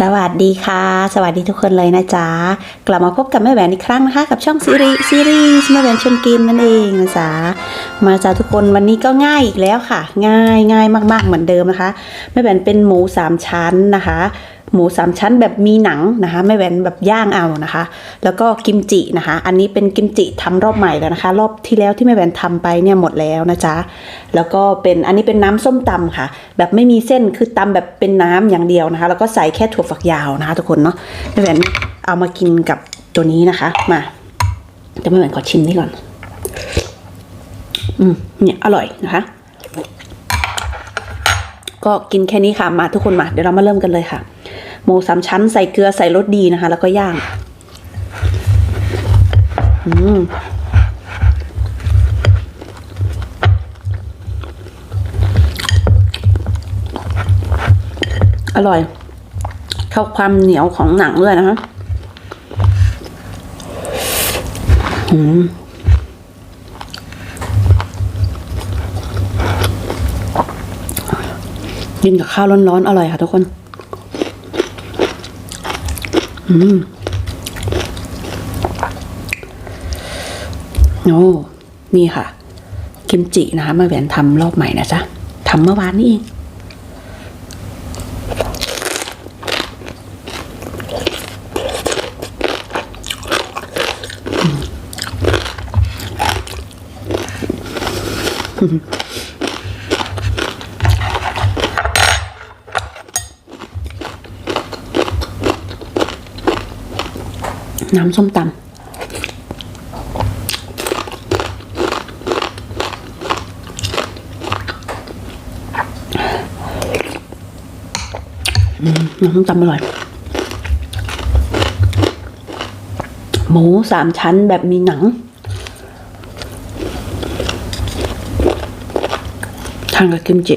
สวัสดีค่ะ สวัสดีทุกคนเลยนะจ๊ะ กลับมาพบกับแม่แหวนอีกครั้งนะคะ กับช่องซีรีส์ซีรีส์แม่แหวนชวนกินนั่นเองนะจ๊ะมาจ้าทุกคนวันนี้ก็ง่ายอีกแล้วค่ะ ง่ายง่ายมากๆเหมือนเดิมนะคะ แม่แหวนเป็นหมูสามชั้นนะคะ หมูสามชั้นแบบมีหนังนะคะแม่แหวนแบบย่างเอานะคะ แล้วก็กิมจินะคะ อันนี้เป็นกิมจิทำรอบใหม่แล้วนะคะ รอบที่แล้วที่แม่แหวนทำไปเนี่ยหมดแล้วนะจ๊ะแล้วก็เป็นอันนี้เป็นน้ำส้มตำค่ะ แบบไม่มีเส้นคือตำแบบเป็นน้ำอย่างเดียวนะคะ แล้วก็ใส่แค่ถั่วฝักยาวนะคะ ทุกคนเนาะแม่แหวนเอามากินกับตัวนี้นะคะ มาแต่แม่แหวนขอชิมนี่ก่อน อืมเนี่ยอร่อยนะคะก็กินแค่นี้ค่ะมาทุกคนมา เดี๋ยวเรามาเริ่มกันเลยค่ะ หมูสามชั้นใส่เกลือใส่รสดีนะคะ แล้วก็ย่าง อืมอร่อย เข้าความเหนียวของหนังด้วยนะคะอืมกินกับข้าวร้อนๆอร่อยค่ะทุกคน โอ้นี่ค่ะ กิมจินะคะมาแหวนทำรอบใหม่นะจ๊ะทำเมื่อวานนี้เอง น้ำส้มตำน้ำส้มตำอร่อย หมูสามชั้นแบบมีหนัง ทานกับกิมจิ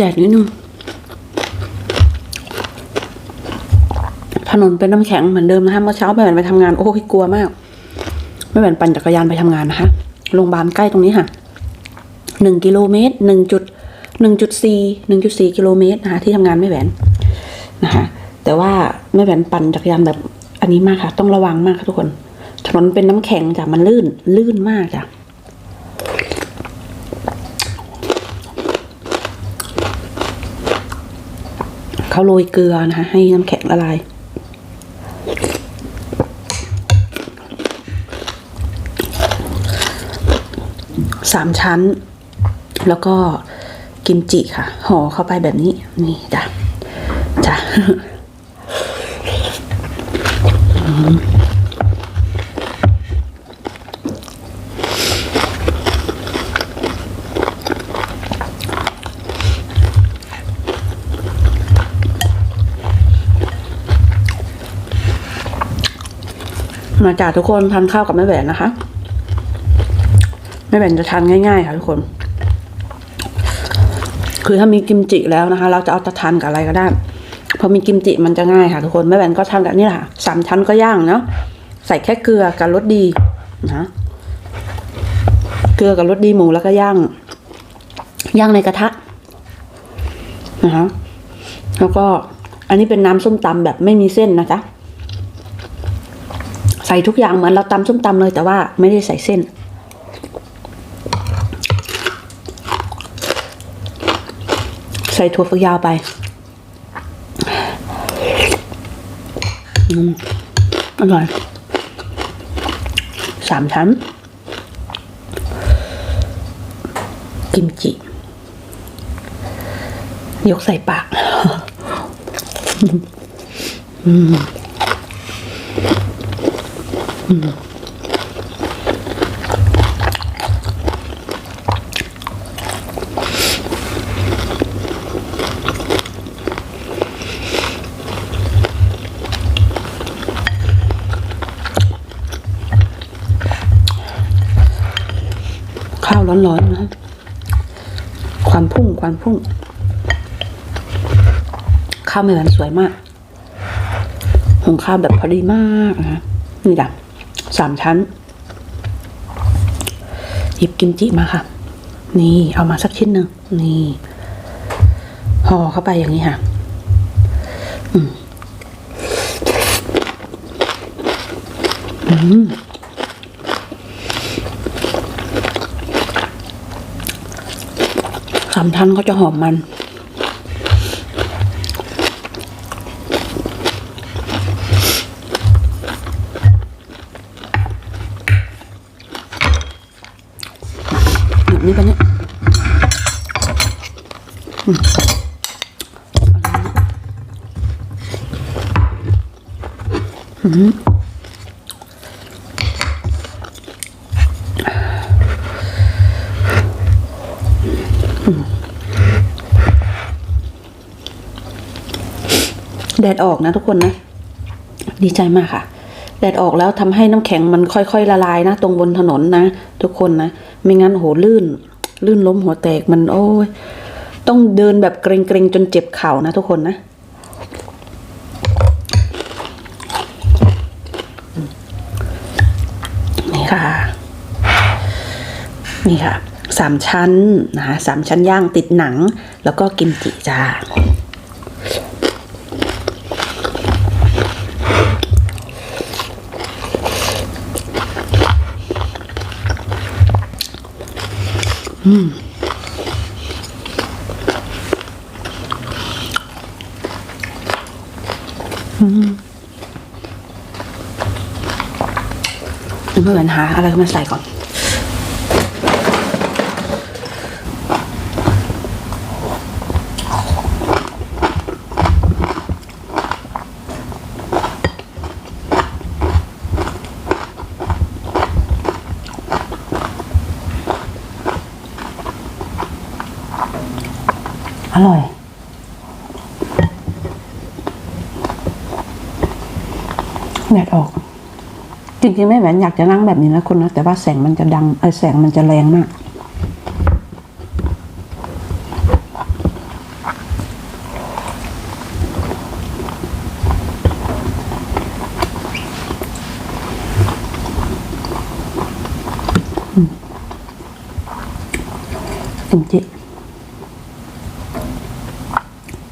แดดนิดนึง ถนนเป็นน้ำแข็งเหมือนเดิมนะคะเมื่อเช้าแม่แหวนไปทำงานโอ้ยกลัวมากแม่แหวนปั่นจักรยานไปทำงานนะคะโรงพยาบาลใกล้ตรงนี้ค่ะหนึ่งกิโลเมตรหนึ่งจุดหนึ่งจุดสี่หนึ่งจุดสี่กิโลเมตรนะคะ ที่ทำงานแม่แหวนนะคะ แต่ว่าแม่แหวนปั่นจักรยานแบบอันนี้มากค่ะ ต้องระวังมากค่ะทุกคน ถนนเป็นน้ำแข็งจ้ะมันลื่นลื่นมากจ้ะ เขาโรยเกลือนะคะให้น้ำแข็งละลาย สามชั้น แล้วก็กิมจิค่ะ ห่อเข้าไปแบบนี้ นี่จ้ะ จ้ะ มาจากทุกคนทานข้าวกับแม่แหวนนะคะแม่แหวนจะทานง่ายๆค่ะทุกคน คือถ้ามีกิมจิแล้วนะคะ เราจะเอาตะทานกับอะไรก็ได้พอมีกิมจิมันจะง่ายค่ะทุกคนแม่แหวนก็ทำแบบนี้แหละค่ะสามชั้นก็ย่างเนาะใส่แค่เกลือกับรสดีนะเกลือกับรสดีหมูแล้วก็ย่างย่างในกระทะนะคะแล้วก็อันนี้เป็นน้ำส้มตำแบบไม่มีเส้นนะจ๊ะ ส่ทุกอย่างเหมือนเราตำส้มตำเลยแต่ว่าไม่ได้ใส่เส้น ใส่ถั่วฝักยาวไปอืมอร่อยสามชั้น กิมจิ ยกใส่ปาก ข้าวร้อนๆนะควันพุ่งควันพุ่ง ข้าวไม่หวานสวยมากหุงข้าวแบบพอดีมากนะนี่จ้ะ สามชั้น หยิบกิมจิมาค่ะ นี่เอามาสักชิ้นหนึ่งนี่ห่อเข้าไปอย่างนี้ค่ะ อืมอืมสามชั้นเขาจะหอมมัน แบบนี้ไปเนี่ยอืมอืมแดดออกนะทุกคนนะ ดีใจมากค่ะ แดดออกแล้วทำให้น้ำแข็งมันค่อยๆละลายนะ ตรงบนถนนนะ ทุกคนนะ ไม่งั้นโหลื่น ลื่นล้มหัวแตกมันโอ้ยต้องเดินแบบเกรงๆจนเจ็บเข่านะทุกคนนะนี่ค่ะ นี่ค่ะสามชั้นนะคะสามชั้นย่างติดหนัง แล้วก็กิมจิจ้า เพื่อนหาอะไรมาใส่ก่อน อร่อยแดดออก จริงๆแม่แหวนอยากจะนั่งแบบนี้นะคุณนะแต่ว่าแสงมันจะดังเออแสงมันจะแรงมากอืมกิมจิ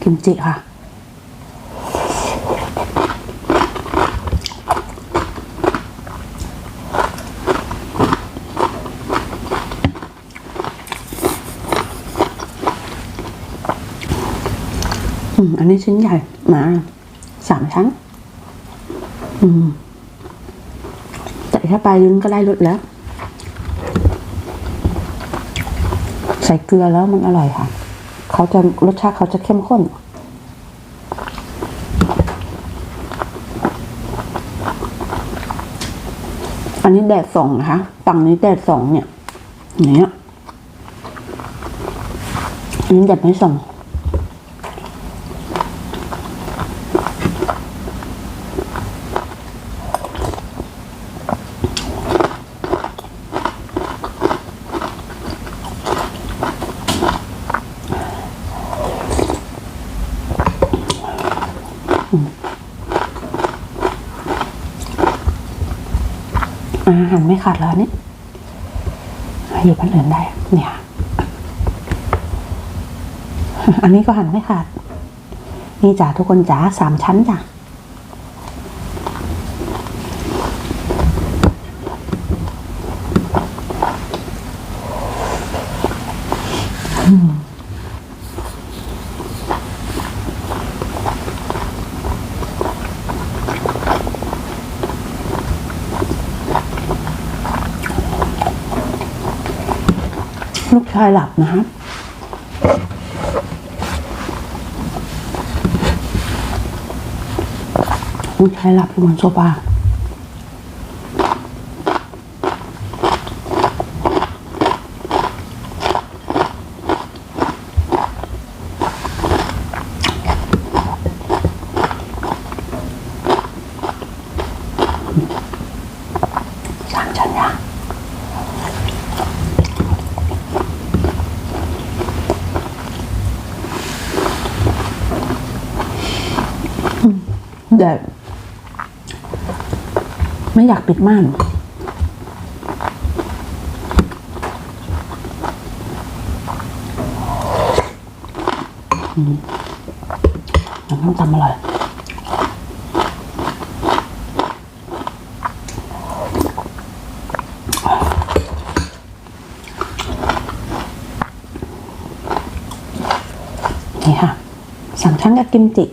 กิมจิค่ะ อืม อันนี้ชิ้นใหญ่หนาสามชั้น อืม แต่แค่ปลายลิ้นก็ได้รสแล้ว ใส่เกลือแล้วมันอร่อยค่ะ เขาจะรสชาติเขาจะเข้มข้น อันนี้แดดสองนะคะฝั่งนี้แดดสองเนี่ยอย่างเนี้ยอันนี้แดดไม่สอง อาหารไม่ขาดแล้วนี่หยิบอันอื่นได้ เนี่ย อันนี้ก็หันไม่ขาด นี่จ้าทุกคนจ๋าสามชั้นจ้ะ ชายหลับนะฮะลูกชายหลับอยู่บนโซฟาสามชั้นยาง อ แดดไม่ อยากปิดม่านน้ำตำอร่อยนี่ค่ะสามชั้นกับกิมจิ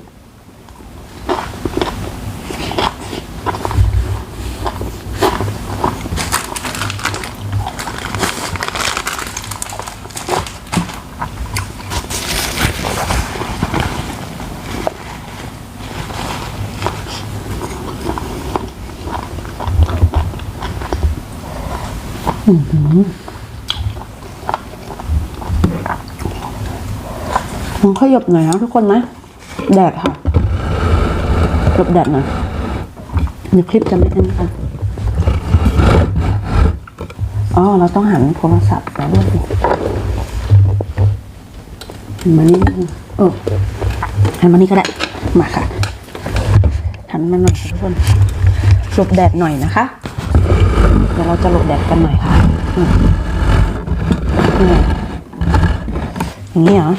มันขยบหน่อยนะทุกคนนะ แดดค่ะหลบแดดหน่อยในคลิปจะไม่เอ็นกันอ๋อ เราต้องหันโทรศัพท์ไปด้วยสิมานี่เออหันมานี่ก็ได้ มาค่ะ หันมาหน่อยทุกคนหลบแดดหน่อยนะคะ เดี๋ยวเราจะหลบแดดกันหน่อยค่ะอืมนี่อย่างนี้เหรอ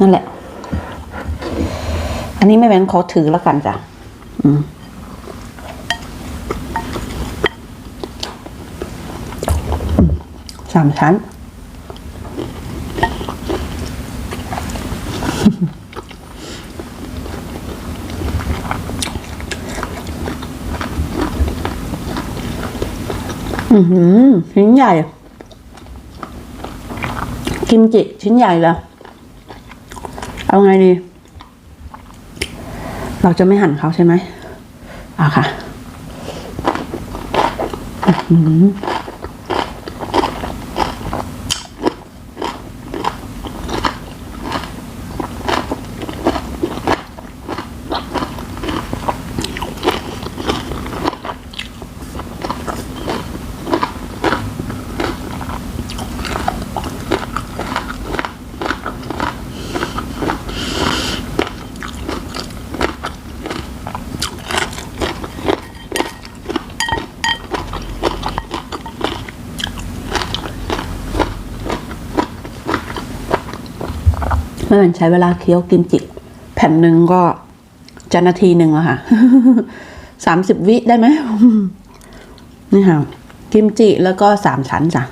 นั่นแหละ อันนี้ไม่แบนขอถือแล้วกันจ้ะอืมสามชั้น อือหือชิ้นใหญ่ กิมจิชิ้นใหญ่เลยเอาไงดี เราจะไม่หั่นเขาใช่ไหมอะค่ะ อือหือ ไม่อนใช้เวลาเคี้ยวกิมจิ แผ่นหนึ่งก็จะนาทีหนึ่งอะค่ะสามสิบวิได้ไหมนี่ค่ะ กิมจิแล้วก็สามชั้นจ้ะ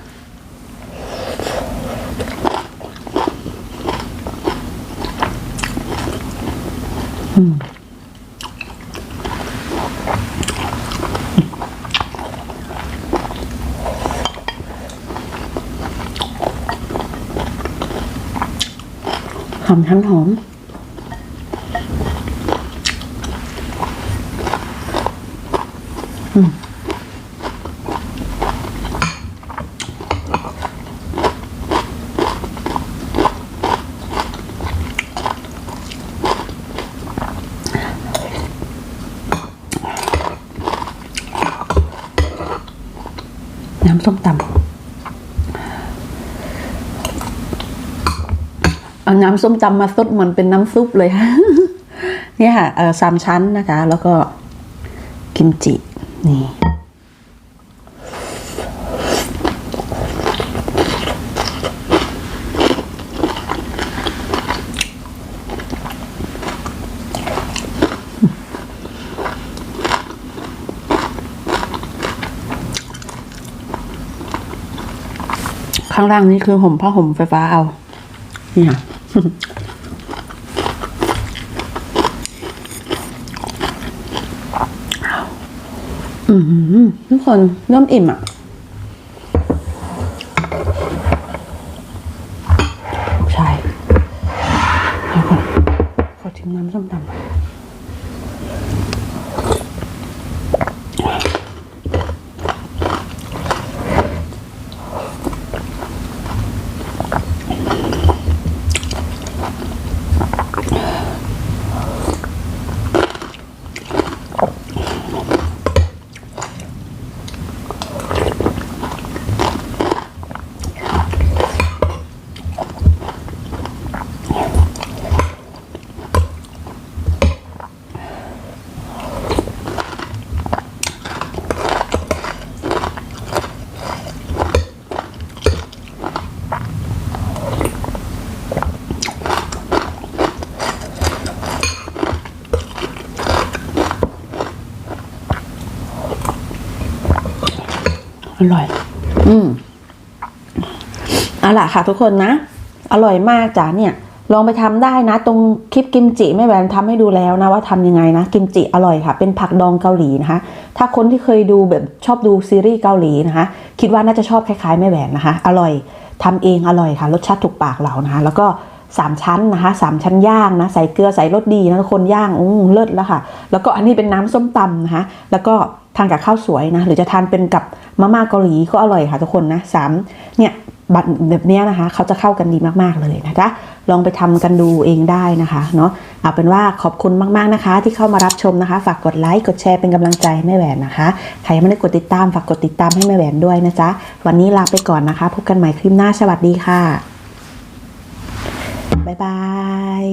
หอมทั้งหอม อืมน้ำส้มตำ เอา น้ำส้มตำมาซดเหมือนเป็นน้ำซุปเลยค่ะนี่ค่ะสามชั้นนะคะ แล้วก็กิมจินี่ข้างล่างนี้คือห่มผ้าห่มไฟฟ้าเอานี่ค่ะ ทุกคนเริ่มอิ่มอะ อร่อย อืมเอาล่ะค่ะทุกคนนะ อร่อยมากจ้ะเนี่ย ลองไปทำได้นะ ตรงคลิปกิมจิแม่แหวนทำให้ดูแล้วนะว่าทำยังไงนะ กิมจิอร่อยค่ะ เป็นผักดองเกาหลีนะคะ ถ้าคนที่เคยดูแบบชอบดูซีรีส์เกาหลีนะคะ คิดว่าน่าจะชอบคล้ายๆแม่แหวนนะคะ อร่อยทำเองอร่อยค่ะ รสชาติถูกปากเรานะคะ แล้วก็ สามชั้นนะคะสามชั้นย่างนะใส่เกลือใส่รสดีนะทุกคนย่างอืมเลิศแล้วค่ะ แล้วก็อันนี้เป็นน้ำส้มตำนะคะแล้วก็ทานกับข้าวสวยนะหรือจะทานเป็นกับมาม่าเกาหลีก็อร่อยค่ะทุกคนนะสามเนี่ยบัตรแบบเนี้ยนะคะ เขาจะเข้ากันดีมากๆเลยนะคะ ลองไปทำกันดูเองได้นะคะเนาะเอาเป็นว่าขอบคุณมากๆนะคะ ที่เข้ามารับชมนะคะ ฝากกดไลค์กดแชร์เป็นกำลังใจแม่แหวนนะคะใครยังไม่ได้กดติดตามฝากกดติดตามให้แม่แหวนด้วยนะจ๊ะวันนี้ลาไปก่อนนะคะ พบกันใหม่คลิปหน้าสวัสดีค่ะ บ๊ายบาย